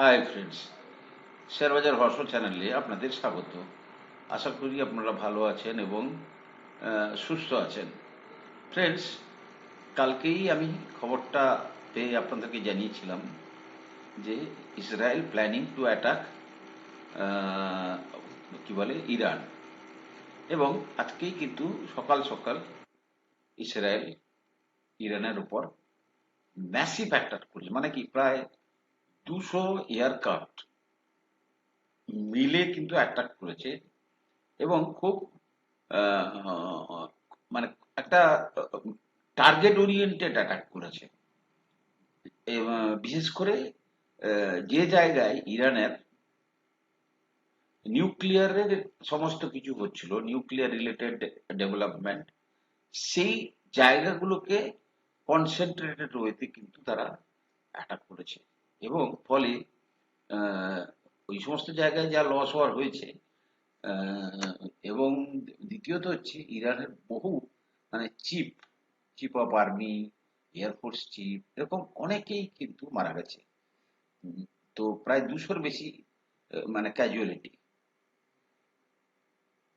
Hi friends শেয়ারবাজার হর্ষ চ্যানেলে আপনাদের স্বাগত আশা করি আপনারা ভালো আছেন এবং সুস্থ আছেন ফ্রেন্ডস কালকেই আমি খবরটা পেয়ে আপনাদেরকে জানিয়েছিলাম যে ইসরায়েল প্ল্যানিং টু অ্যাটাক কি বলে ইরান এবং আজকেই কিন্তু সকাল সকাল ইসরায়েল ইরানের উপর ম্যাসিভ অ্যাটাক করেছে মানে কি প্রায় দুশো এয়ারক্রাফট মিলে কিন্তু অ্যাটাক করেছে এবং খুব মানে একটা টার্গেট ওরিয়েন্টেড অ্যাটাক করেছে। বিশেষ করে যে জায়গায় ইরানের নিউক্লিয়ারের সমস্ত কিছু হচ্ছিল নিউক্লিয়ার রিলেটেড ডেভেলপমেন্ট সেই জায়গাগুলোকে কনসেন্ট্রেটেড ওয়েতে কিন্তু তারা অ্যাটাক করেছে। এবং ফলে ওই সমস্ত জায়গায় যা লস হওয়ার হয়েছে এবং দ্বিতীয়ত হচ্ছে ইরানের বহু মানে chief chief of army air force chief এরকম অনেকেই কিন্তু মারা গেছে। তো প্রায় দুশোর বেশি মানে ক্যাজুয়ালিটি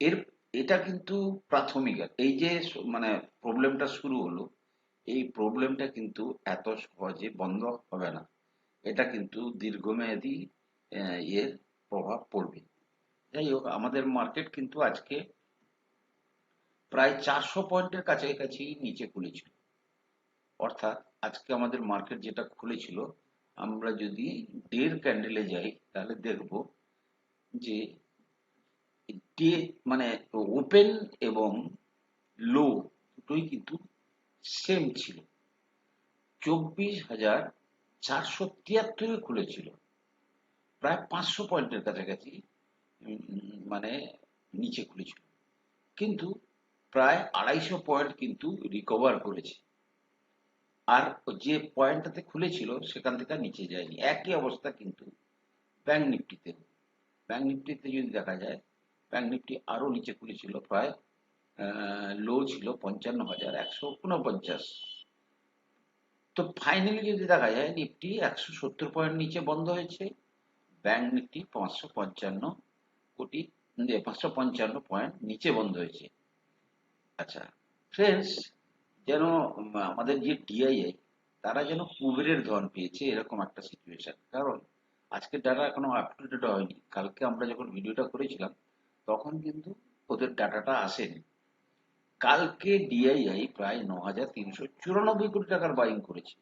এর, এটা কিন্তু প্রাথমিক। এই যে মানে প্রবলেমটা শুরু হলো, এই প্রবলেমটা কিন্তু এত সহজে বন্ধ হবে না। এটা কিন্তু দীর্ঘমেয়াদী এর প্রভাব পড়বে। যাই হোক, আমাদের মার্কেট কিন্তু আজকে প্রায় চারশো পয়েন্টের কাছাকাছি নিচে খুলেছিল। অর্থাৎ আজকে আমাদের মার্কেট যেটা খুলেছিল, আমরা যদি ডের ক্যান্ডেলে যাই, তাহলে দেখব যে ডে মানে ওপেন এবং লো দুটোই কিন্তু সেম ছিল। চব্বিশ হাজার চারশো তিয়াত্তরে খুলেছিল। প্রায় পাঁচশো পয়েন্টের কাছাকাছি মানে নিচে খুলেছিল। কিন্তু প্রায় আড়াইশো পয়েন্ট কিন্তু রিকভার করেছে। আর যে পয়েন্টটাতে খুলেছিল, সেখান থেকে নিচে যায়নি। একই অবস্থা কিন্তু ব্যাংক নিফটিতে। ব্যাংক নিফটিতে যদি দেখা যায়, ব্যাংক নিফটি আরও নিচে খুলেছিল, প্রায় লো ছিল পঞ্চান্ন হাজার একশো উনপঞ্চাশ। তো ফাইনালি যদি দেখা যায় নিফটি একশো সত্তর পয়েন্ট নিচে বন্ধ হয়েছে। ব্যাংক নিফটি পাঁচশো পঞ্চান্ন কোটি পাঁচশো পঞ্চান্ন পয়েন্ট নিচে বন্ধ হয়েছে। আচ্ছা ফ্রেন্ডস যেন আমাদের যে ডিআইআই তারা যেন কুবেরের ধন পেয়েছে এরকম একটা সিচুয়েশন কারণ, আজকের ডাটা এখনও আপ টু ডেট হয়নি। কালকে আমরা যখন ভিডিওটা করেছিলাম, তখন কিন্তু ওদের ডাটাটা আসেনি। কালকে ডিআইআই প্রায় ন হাজার তিনশো চুরানব্বই কোটি টাকার বাইং করেছে।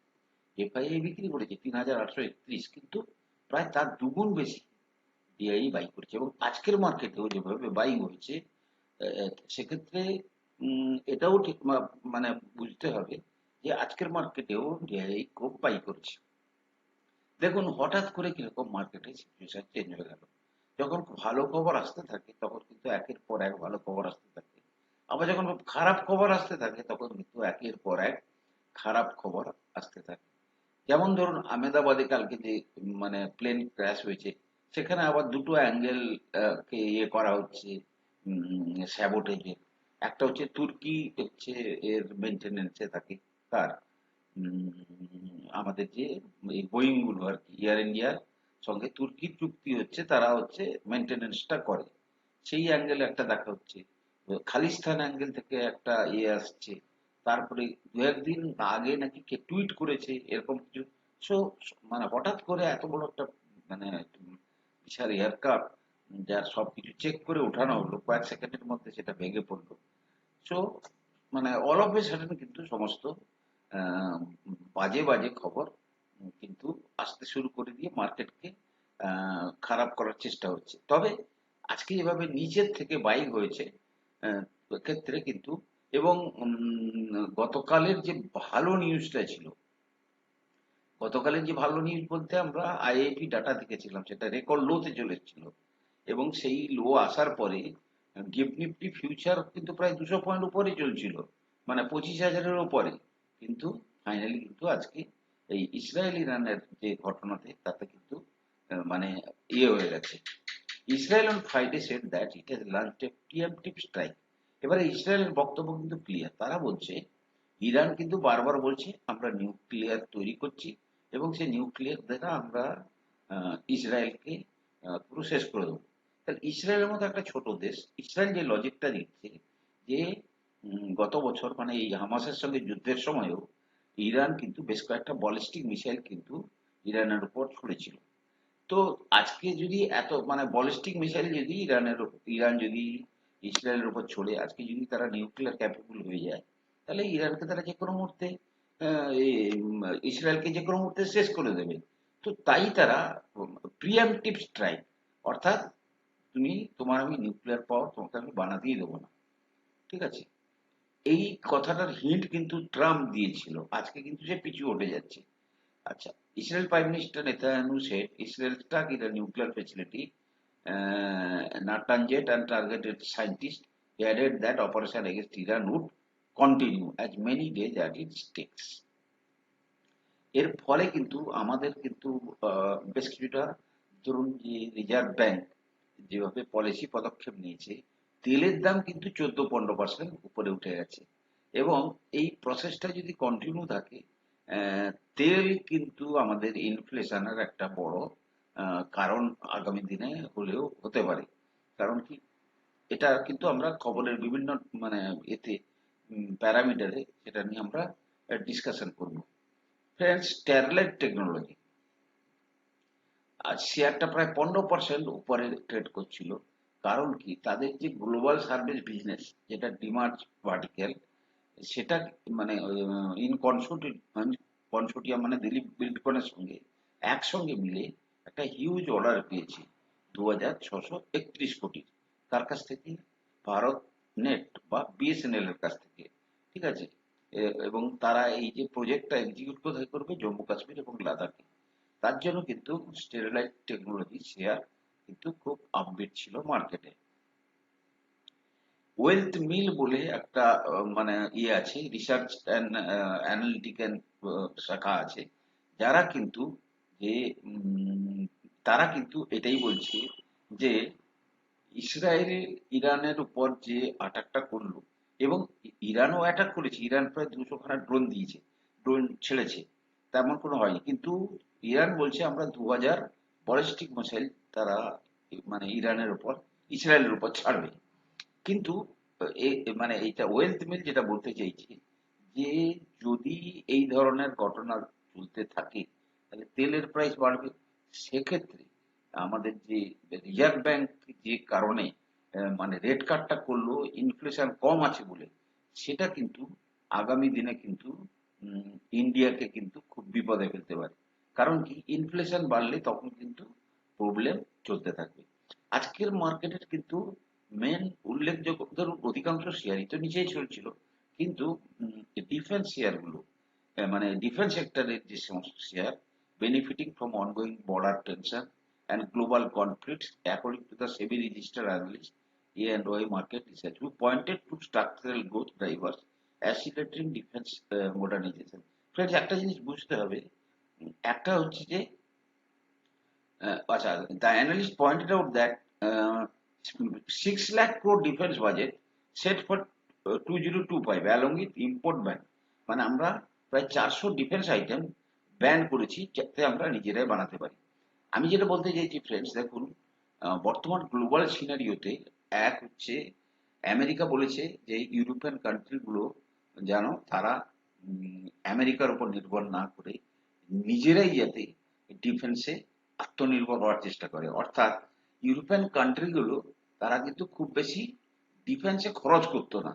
এফআইআই বিক্রি করেছে তিন হাজার আটশো একত্রিশ, কিন্তু প্রায় তার দুগুণ বেশি ডিআই বাই করেছে। এবং আজকের মার্কেটেও যেভাবে বাইং হয়েছে সেক্ষেত্রে এটাও ঠিক মানে বুঝতে হবে যে আজকের মার্কেটেও ডিআইআই খুব বাই করেছে। দেখুন, হঠাৎ করে কীরকম মার্কেটে সিচুয়েশন চেঞ্জ হয়ে গেল। যখন ভালো খবর আসতে থাকে, তখন কিন্তু একের পর এক ভালো খবর আসতে থাকে। আবার যখন খারাপ খবর আসতে থাকে, তখন কিন্তু একের পর এক খারাপ খবর আসতে থাকে। যেমন ধরুন, আহমেদাবাদে কালকে যে মানে প্লেন ক্র্যাশ হয়েছে, সেখানে আবার দুটো অ্যাঙ্গেল কে ইয়ে করা হচ্ছে স্যাবোটেজের একটা হচ্ছে তুর্কি, হচ্ছে এর মেনটেনেন্সে থাকে তার আমাদের যে, এই বোয়িংগুলো আর কি এয়ার ইন্ডিয়ার সঙ্গে তুর্কির চুক্তি হচ্ছে, তারা হচ্ছে মেনটেনেন্সটা করে। সেই অ্যাঙ্গেলে একটা দেখা হচ্ছে। খালিস্তান অ্যাঙ্গেল থেকে একটা ইয়ে আসছে। তারপরে দু একদিন আগে নাকি কে টুইট করেছে এরকম কিছু। সো মানে হঠাৎ করে এত বড় একটা মানে বিশাল এয়ারক্রাফট যার সবকিছু চেক করে ওঠানো হলো, কয়েক সেকেন্ডের মধ্যে সেটা ভেঙে পড়ল। সো মানে অল অফ এ সাডেন কিন্তু সমস্ত বাজে বাজে খবর কিন্তু আসতে শুরু করে দিয়ে মার্কেটকে খারাপ করার চেষ্টা হচ্ছে। তবে আজকে যেভাবে নিচের থেকে বাইক হয়েছে ক্ষেত্রে কিন্তু, এবং গতকালের যে ভালো নিউজটা ছিল, গতকালের যে ভালো নিউজ বলতে আমরা আইআইপি ডাটা দেখেছিলাম, সেটা রেকর্ড লোতে চলে এসেছিল, এবং সেই লো আসার পরে গিফট নিফটি ফিউচার কিন্তু প্রায় দুশো পয়েন্ট উপরে চলছিল মানে পঁচিশ হাজারের উপরে, কিন্তু ফাইনালি কিন্তু আজকে এই ইসরায়েল ইরানের যে ঘটনাতে, তাতে কিন্তু মানে ইয়ে হয়ে গেছে। Israel on Friday said that it has launch a preemptive strike এবারে ইসরায়েলের বক্তব্য কিন্তু ক্লিয়ার তারা বলছে, ইরান কিন্তু বারবার বলছে, আমরা নিউক্লিয়ার তৈরি করছি এবং সেই নিউক্লিয়ার দ্বারা আমরা ইসরায়েলকে পুরো শেষ করে দেবো। তাহলে ইসরায়েলের মতো একটা ছোট দেশ, ইসরায়েল যে লজিকটা দিচ্ছে, যে গত বছর মানে এই হামাসের সঙ্গে যুদ্ধের সময়ও ইরান কিন্তু বেশ কয়েকটা বলিস্টিক মিসাইল কিন্তু ইরানের উপর ছুড়েছিল। তো আজকে যদি এত মানে বলিস্টিক মিসাইল যদি ইরানের ইরান যদি ইসরায়েলের উপর ছড়ে, আজকে যদি তারা নিউক্লিয়ার ক্যাপেবল হয়ে যায়, তাহলে ইরানকে তারা যে কোনো মুহূর্তে ইসরায়েলকে যে কোনো মুহূর্তে শেষ করে দেবে। তো তাই তারা প্রিএমটিভ স্ট্রাইক অর্থাৎ তুমি, তোমার আমি নিউক্লিয়ার পাওয়ার তোমাকে আমি বানাতেই দেবো না। ঠিক আছে? এই কথাটার হিন্ট কিন্তু ট্রাম্প দিয়েছিল। আজকে কিন্তু সে পিছু উঠে যাচ্ছে। আচ্ছা Israel prime minister Netanyahu said Israel in a nuclear facility uh, Natanjet and targeted scientists he added that operation against Iran would continue as many days as it takes এর ফলে কিন্তু আমাদের কিন্তু বেশ কিছুটা ধরুন যে রিজার্ভ ব্যাংক যেভাবে পলিসি পদক্ষেপ নিয়েছে তেলের দাম কিন্তু চোদ্দ পনেরো পার্সেন্ট উপরে উঠে গেছে এবং এই প্রসেসটা যদি কন্টিনিউ থাকে তেল কিন্তু আমাদের ইনফ্লেশনের একটা বড় কারণ আগামী দিনে হলেও হতে পারে। কারণ কি? এটা কিন্তু আমরা খবরের বিভিন্ন মানে এতে প্যারামিটারে সেটা নিয়ে আমরা ডিসকাশন করব। ফ্রেন্ডস স্টারলাইট টেকনোলজি আজ শেয়ারটা প্রায় পনেরো পার্সেন্ট উপরে ট্রেড করছিল। কারণ কি? তাদের যে গ্লোবাল সার্ভিস বিজনেস যেটা ডিমার্ট ভার্টিক্যাল সেটা মানে ইন কনসোর্টিয়াম মানে দিলীপ বিল্ডকনের সঙ্গে একসঙ্গে মিলে একটা হিউজ অর্ডার পেয়েছে দু হাজার ছশো একত্রিশ কোটি তার কাছ থেকে? ভারত নেট বা বিএসএনএল এর কাছ থেকে। ঠিক আছে? এবং তারা এই যে প্রজেক্টটা এক্সিকিউট কোথায় করবে? জম্মু কাশ্মীর এবং লাদাখে। তার জন্য কিন্তু স্টেরিলাইট টেকনোলজি শেয়ার কিন্তু খুব আপডেট ছিল মার্কেটে ওয়েলথ মিল বলে একটা মানে ইয়ে আছে রিসার্চ অ্যান্ড অ্যানালিটিক্যাল শাখা আছে। যারা কিন্তু যে তারা কিন্তু এটাই বলছে যে, ইসরায়েল ইরানের উপর যে অ্যাটাকটা করল এবং ইরানও অ্যাটাক করেছে, ইরান প্রায় দুশো খানা ড্রোন দিয়েছে ড্রোন ছেড়েছে, তেমন কোনো হয়নি। কিন্তু ইরান বলছে আমরা দু হাজার বলিস্টিক মিসাইল তারা মানে ইরানের উপর, ইসরায়েলের উপর ছাড়বে। কিন্তু মানে এইটা ওয়েলথ মিল যেটা বলতে চাইছি, যে যদি এই ধরনের ঘটনা চলতে থাকে, তাহলে তেলের প্রাইস বাড়বে। সেক্ষেত্রে আমাদের যে রিজার্ভ ব্যাংক যে কারণে মানে রেট কাটটা করল ইনফ্লেশন কম আছে বলে, সেটা কিন্তু আগামী দিনে কিন্তু ইন্ডিয়াকে কিন্তু খুব বিপদে ফেলতে পারে। কারণ কি? ইনফ্লেশন বাড়লে তখন কিন্তু প্রবলেম চলতে থাকবে। আজকের মার্কেটের কিন্তু মেন উল্লেখযোগ্য, ধরুন অধিকাংশ শেয়ারই তো নিজেই চলছিল। কিন্তু ডিফেন্স শেয়ারগুলো মানে ডিফেন্স সেক্টরের যে সমস্ত share benefiting from ongoing border tension and global conflict according to the SEBI register analyst A and Y market research we pointed to structural growth drivers accelerating defence modernisation friends একটা জিনিস বুঝতে হবে, একটা হচ্ছে যে আচ্ছা the analyst pointed out that 6 lakh crore defense budget set for uh, 2025 along with import ban. মানে আমরা প্রায় চারশো ডিফেন্স আইটেম ব্যান করেছি যাতে আমরা নিজেরাই বানাতে পারি। আমি যেটা বলতে চাইছি ফ্রেন্ডস দেখুন বর্তমান গ্লোবাল সিনারিওতে এক হচ্ছে আমেরিকা বলেছে যে ইউরোপিয়ান কান্ট্রিগুলো যেন তারা আমেরিকার উপর নির্ভর না করে নিজেরাই যাতে ডিফেন্সে আত্মনির্ভর হওয়ার চেষ্টা করে। অর্থাৎ ইউরোপিয়ান কান্ট্রিগুলো তারা কিন্তু খুব বেশি ডিফেন্সে খরচ করতো না।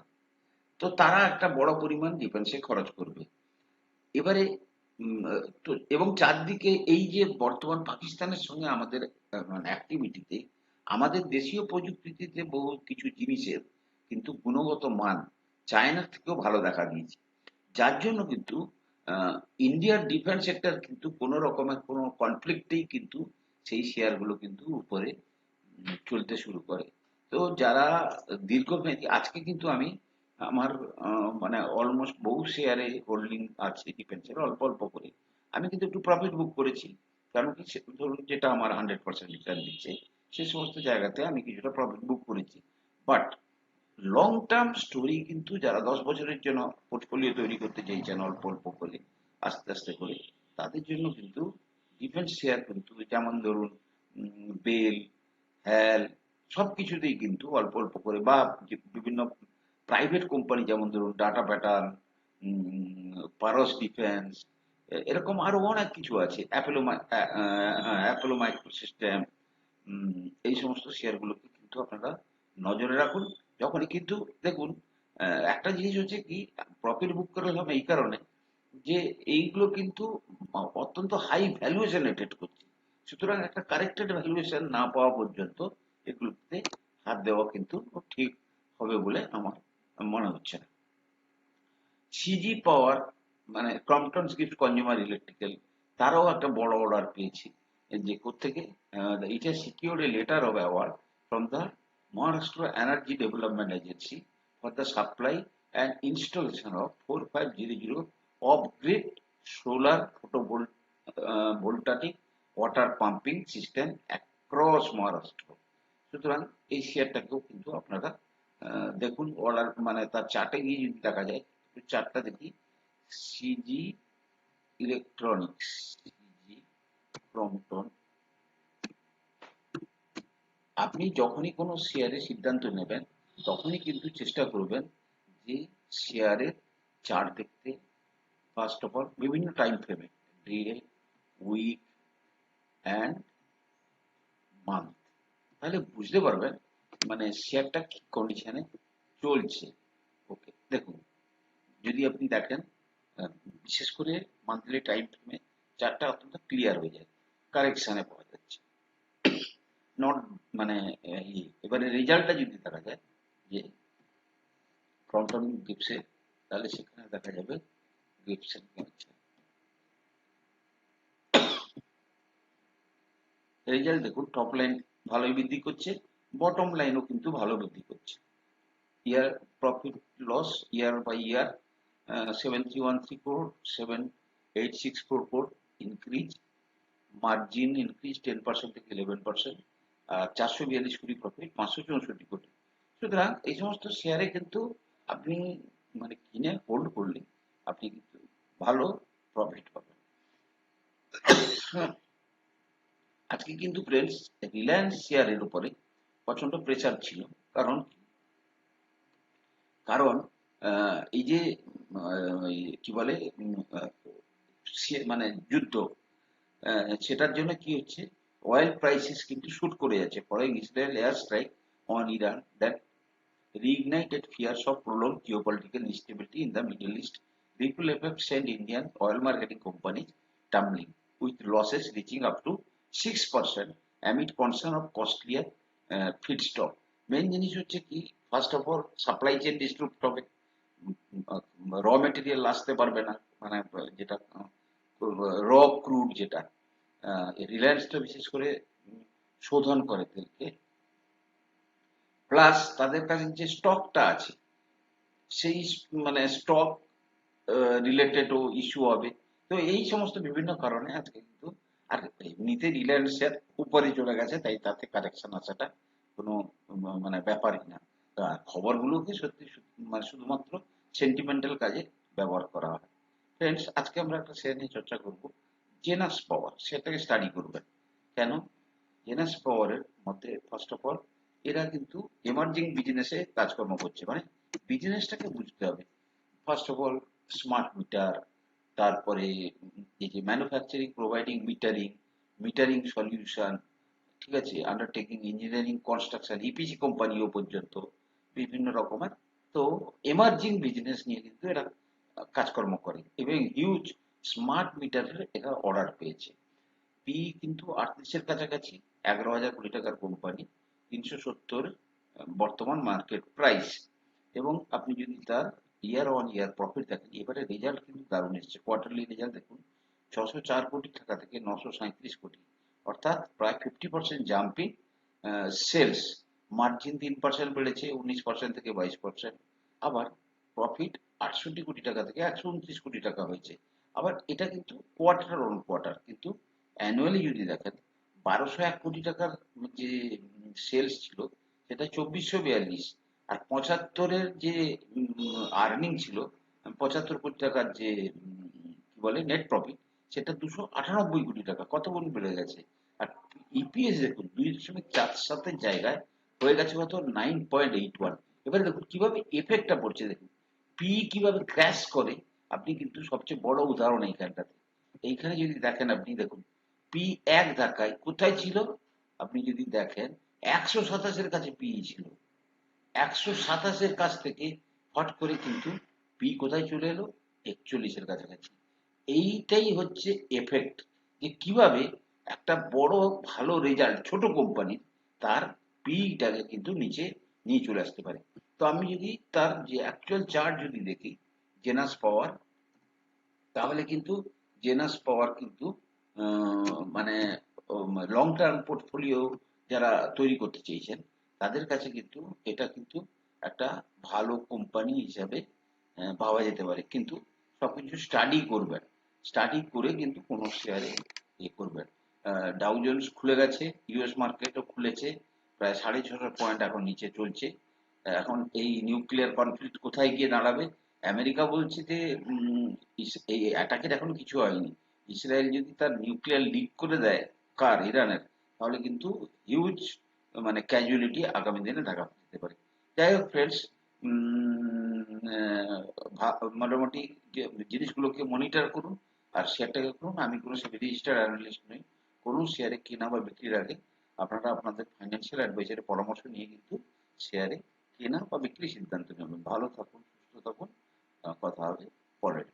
তো তারা একটা বড় পরিমাণ ডিফেন্সে খরচ করবে। এবারে এবং চারদিকে এই যে বর্তমান পাকিস্তানের সঙ্গে আমাদের মানে অ্যাক্টিভিটিতে আমাদের দেশীয় প্রযুক্তিতে বহু কিছু জিনিসের কিন্তু গুণগত মান চায়নার থেকেও ভালো দেখা দিয়েছে। যার জন্য কিন্তু ইন্ডিয়ার ডিফেন্স সেক্টর কিন্তু কোনো রকমের কোনো কনফ্লিক্টেই কিন্তু সেই শেয়ারগুলো কিন্তু উপরে চলতে শুরু করে। তো যারা দীর্ঘমেয়াদী, আজকে কিন্তু আমি আমার মানে অলমোস্ট বহু শেয়ারে হোল্ডিং আছে ডিফেন্সের অল্প অল্প করে। আমি কিন্তু একটু প্রফিট বুক করেছি, কারণ কি ধরুন যেটা আমার হান্ড্রেড পার্সেন্ট রিটার্ন দিচ্ছে, সে সমস্ত জায়গাতে আমি কিছুটা প্রফিট বুক করেছি। বাট লং টার্ম স্টোরি কিন্তু যারা দশ বছরের জন্য পোর্টফোলিও তৈরি করতে চাইছেন অল্প অল্প করে, আস্তে আস্তে করে, তাদের জন্য কিন্তু ডিফেন্স শেয়ার কিন্তু যেমন ধরুন বেল সব কিছুতেই কিন্তু অল্প অল্প করে বা বিভিন্ন প্রাইভেট কোম্পানি যেমন ধরুন ডাটা প্যাটার্ন পারস ডিফেন্স এরকম আরও অনেক কিছু আছে অ্যাপেলো অ্যাপেলো মাইক্রো সিস্টেম এই সমস্ত শেয়ারগুলোকে কিন্তু আপনারা নজরে রাখুন। যখনই কিন্তু দেখুন একটা জিনিস হচ্ছে কি প্রফিট বুক করলাম এই কারণে যে এইগুলো কিন্তু অত্যন্ত হাই ভ্যালুয়েশনে ট্রেড করছে। সুতরাং একটা কারেক্টেড ভ্যালুয়েশন না পাওয়া পর্যন্ত এগুলোতে হাত দেওয়া কিন্তু ঠিক হবে বলে আমার মনে হচ্ছে না। সিজি পাওয়ার মানে ক্রম্পটন গিফট কনজিউমার ইলেকট্রিক্যাল তারাও একটা বড় অর্ডার পেয়েছি। যে কোথেকে it has secured a letter of award from the Maharashtra energy development agency for the supply and installation of four five zero zero off grid solar photovoltaic water pumping system across Maharashtra সুতরাং এই শেয়ারটাকেও কিন্তু আপনারা দেখুন order মানে তার চার্টে গিয়ে যদি দেখা যায় চার্টটা দেখি। সিজি ইলেকট্রনিক্স সিজি ক্রমটন আপনি যখনই কোনো শেয়ারের সিদ্ধান্ত নেবেন, তখনই কিন্তু চেষ্টা করবেন যে শেয়ারের চার্ট দেখতে ফার্স্ট অফ অল বিভিন্ন টাইম ফ্রেমে ডে উইক অ্যান্ড মান্থ তাহলে বুঝতে পারবেন মানে শেয়ারটা কি কন্ডিশনে চলছে। ওকে দেখুন যদি আপনি দেখেন বিশেষ করে মান্থলি টাইম ফ্রেমে চারটা অত্যন্ত ক্লিয়ার হয়ে যায় কারেকশনে পাওয়া যাচ্ছে। নট মানে আহ, এবারে রেজাল্টটা যদি দেখা যায় যে ফ্রন্টন গিপসে তাহলে সেখানে দেখা যাবে গিপসের কমছে রেজাল্ট দেখুন টপ লাইন ভালোই বৃদ্ধি করছে বটম লাইনও কিন্তু ভালো বৃদ্ধি করছে। Year profit loss year by year seven three one three crore seven eight six four crore increase margin increase ten percent থেকে ইলেভেন পার্সেন্ট আর চারশো বিয়াল্লিশ কোটি প্রফিট পাঁচশো চৌষট্টি কোটি। সুতরাং এই সমস্ত শেয়ারে কিন্তু আপনি মানে কিনে হোল্ড করলে আপনি কিন্তু ভালো প্রফিট পাবেন। আজকে কিন্তু ফ্রেন্ডস রিলায়েন্স শেয়ারের উপরে প্রচণ্ড প্রেশার ছিল। কারণ কারণ এই যে কি বলে মানে যুদ্ধ সেটার জন্য কি হচ্ছে অয়েল প্রাইসেস কিন্তু শুট করে যাচ্ছে। Foreign Israel air strike on Iran that reignited fear of prolong geopolitical instability in the Middle East ripple effect sent Indian oil marketing company tumbling with losses reaching up to 6% amid concern of costlier uh, feedstock. Main জিনিস হচ্ছে কি first of all supply chain district হবে। Raw material আসতে পারবে না মানে যেটা র ক্রুড যেটা রিলায়েন্সটা বিশেষ করে শোধন করে তেলকে। প্লাস তাদের কাছে যে স্টকটা আছে সেই মানে স্টক রিলেটেডও ইস্যু হবে। তো এই সমস্ত বিভিন্ন কারণে আজকে কিন্তু আর এমনিতে রিলায়েন্স শেয়ার উপরে চলে গেছে, তাই তাতে কারেকশন আসাটা কোনো মানে ব্যাপারই না। আর খবরগুলোকে সত্যি মানে শুধুমাত্র সেন্টিমেন্টাল কাজে ব্যবহার করা হয়। ফ্রেন্ডস আজকে আমরা একটা শেয়ার নিয়ে চর্চা করব। জেনাস পাওয়ার সেটাকে স্টাডি করবেন। কেন? জেনাস পাওয়ারের মধ্যে ফার্স্ট অফ অল এরা কিন্তু এমার্জিং বিজনেসে কাজকর্ম করছে। মানে বিজনেসটাকে বুঝতে হবে। First of all smart meter তারপরে এই যে manufacturing providing metering metering solution ঠিক আছে? আন্ডারটেকিং ইঞ্জিনিয়ারিং কনস্ট্রাকশন ইপিজি কোম্পানিও পর্যন্ত বিভিন্ন রকমের। তো এমার্জিং বিজনেস নিয়ে কিন্তু এরা কাজকর্ম করে এবং হিউজ স্মার্ট মিটারের এরা অর্ডার পেয়েছে। পি কিন্তু আটত্রিশের কাছাকাছি, এগারো হাজার কোটি টাকার কোম্পানি তিনশো সত্তর বর্তমান মার্কেট প্রাইস এবং আপনি যদি তার ইয়ার অন ইয়ার প্রফিট দেখেন। এবারে রেজাল্ট কিন্তু দারুণ এসেছে। কোয়ার্টারলি রেজাল্ট দেখুন ছশো চার কোটি টাকা থেকে নশো সাঁত্রিশ কোটি। অর্থাৎ প্রায় fifty percent jumping sales margin তিন পার্সেন্ট বেড়েছে, উনিশ পার্সেন্ট থেকে বাইশ পার্সেন্ট আবার প্রফিট আটষট্টি কোটি টাকা থেকে একশো উনত্রিশ কোটি টাকা হয়েছে। আবার এটা কিন্তু কোয়ার্টার অন কোয়ার্টার কিন্তু অ্যানুয়ালি যদি দেখেন, বারোশো এক কোটি টাকার যে সেলস ছিল, সেটা চব্বিশশো বিয়াল্লিশ। আর পঁচাত্তরের যে আর্নিং ছিল, পঁচাত্তর কোটি টাকার যে কি বলে নেট প্রফিট সেটা দুশো আটানব্বই কোটি টাকা। কত গুণ বেড়ে গেছে। আর ইপিএস দেখুন, দুই দশমিক চার সাতের জায়গায় হয়ে গেছে কত? নাইন পয়েন্ট এইট ওয়ান এবারে দেখুন, কীভাবে এফেক্টটা পড়ছে দেখুন। পি কীভাবে ক্র্যাশ করে, আপনি কিন্তু সবচেয়ে বড় উদাহরণ এইখানটাতে। এইখানে যদি দেখেন আপনি, দেখুন পি এক ধাক্কায় কোথায় ছিল? আপনি যদি দেখেন, একশো সাতাশের কাছে পি ছিল। একশো সাতাশের কাছ থেকে হট করে কিন্তু পি কোথায় চলে এলো? একচল্লিশের কাছাকাছি। এইটাই হচ্ছে এফেক্ট যে কীভাবে একটা বড় ভালো রেজাল্ট ছোট কোম্পানি তার পিটাকে কিন্তু নিচে নিয়ে চলে আসতে পারে। তো আমি যদি তার যে অ্যাকচুয়াল চার্ট যদি দেখি জেনাস পাওয়ার তাহলে কিন্তু জেনাস পাওয়ার কিন্তু মানে লং টার্ম পোর্টফোলিও যারা তৈরি করতে চেয়েছেন তাদের কাছে কিন্তু এটা কিন্তু একটা ভালো কোম্পানি হিসাবে পাওয়া যেতে পারে। কিন্তু সবকিছু স্টাডি করবেন। স্টাডি করে কিন্তু কোনো শেয়ারে ইয়ে করবেন। ডাউজন্স খুলে গেছে ইউএস মার্কেটও খুলেছে, প্রায় সাড়ে ছশো পয়েন্ট এখন নিচে চলছে। এখন এই নিউক্লিয়ার কনফ্লিক্ট কোথায় গিয়ে দাঁড়াবে? আমেরিকা বলছে যে এই অ্যাটাকের এখন কিছু হয়নি। ইসরায়েল যদি তার নিউক্লিয়ার লিক করে দেয়, কার? ইরানের। তাহলে কিন্তু হিউজ মানে ক্যাজুয়ালিটি আগামী দিনে ঢাকা যেতে পারে। যাই হোক ফ্রেন্ডস মোটামুটি জিনিসগুলোকে মনিটর করুন আর শেয়ারটাকে করুন, আমি কোনো রেজিস্টার অ্যানালিস্ট নই। কোনো শেয়ারে কেনা বা বিক্রির আগে আপনারা আপনাদের ফাইন্যান্সিয়াল অ্যাডভাইজারের পরামর্শ নিয়ে কিন্তু শেয়ারে কেনা বা বিক্রির সিদ্ধান্ত নেবেন। ভালো থাকুন, সুস্থ থাকুন কথা হবে পরের